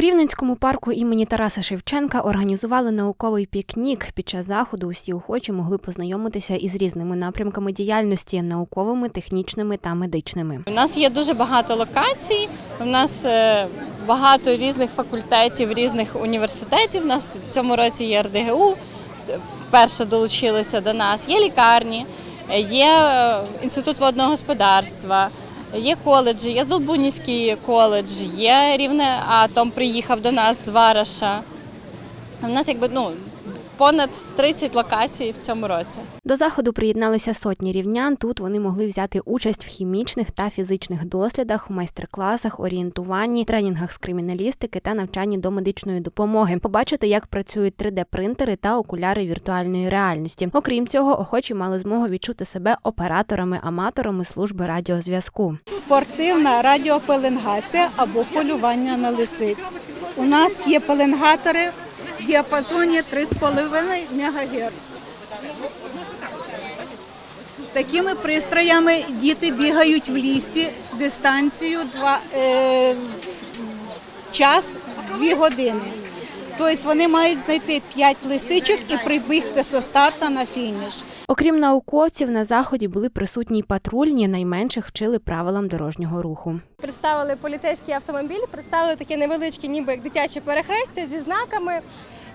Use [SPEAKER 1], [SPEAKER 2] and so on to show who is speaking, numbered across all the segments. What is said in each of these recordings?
[SPEAKER 1] Рівненському парку імені Тараса Шевченка організували науковий пікнік. Під час заходу усі охочі могли познайомитися із різними напрямками діяльності науковими, технічними та медичними.
[SPEAKER 2] У нас є дуже багато локацій. У нас е, багато різних факультетів, різних університетів. У нас в цьому році є РДГУ, вперше долучилися до нас. Є лікарні, е, є е, інститут водного господарства, є коледжі, є Здолбунівський коледж, є рівне атом. Приїхав до нас з Вараша. У нас якби ну понад 30 локацій в цьому році.
[SPEAKER 1] До заходу приєдналися сотні рівнян. Тут вони могли взяти участь в хімічних та фізичних дослідах, майстер-класах, орієнтуванні, тренінгах з криміналістики та навчанні до медичної допомоги. Побачити, як працюють 3D-принтери та окуляри віртуальної реальності. Окрім цього, охочі мали змогу відчути себе операторами-аматорами служби радіозв'язку.
[SPEAKER 3] спортивна радіопеленгація або полювання на лисиць. У нас є пеленгатори в діапазоні 3,5 МГц. Такими пристроями діти бігають в лісі дистанцію 2, е, час 2 години. Тобто вони мають знайти 5 лисичок і прибігти зі старта на фініш.
[SPEAKER 1] Окрім науковців, на заході були присутні й патрульні, найменших вчили правилам дорожнього руху.
[SPEAKER 4] Представили поліцейський автомобіль, представили таке невеличке, ніби як дитяче перехрестя зі знаками.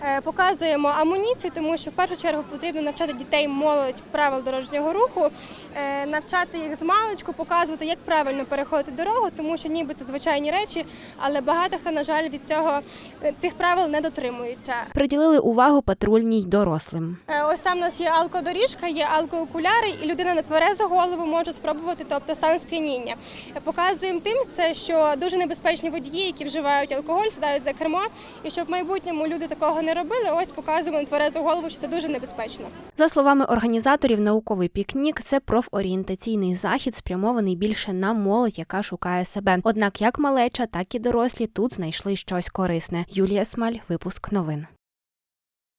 [SPEAKER 4] Е, Показуємо амуніцію, тому що в першу чергу потрібно навчати дітей молодь правил дорожнього руху, е, навчати їх з маличку, показувати, як правильно переходити дорогу, тому що ніби це звичайні речі, але багато хто, на жаль, від цього е, цих правил не дотримується.
[SPEAKER 1] Приділили увагу патрульній дорослим.
[SPEAKER 4] Ось там у нас є алкодоріжка, є алкоокуляри, і людина на тверезу голову може спробувати, тобто стан сп'яніння. Показуємо тим, це що дуже небезпечні водії, які вживають алкоголь, сідають за кермо, і щоб в майбутньому люди такого не робили. Ось показуємо тверезу голову, що це дуже небезпечно.
[SPEAKER 1] За словами організаторів, науковий пікнік це профорієнтаційний захід, спрямований більше на молодь, яка шукає себе. Однак як малеча, так і дорослі тут знайшли щось корисне. Юлія Смаль, випуск новин.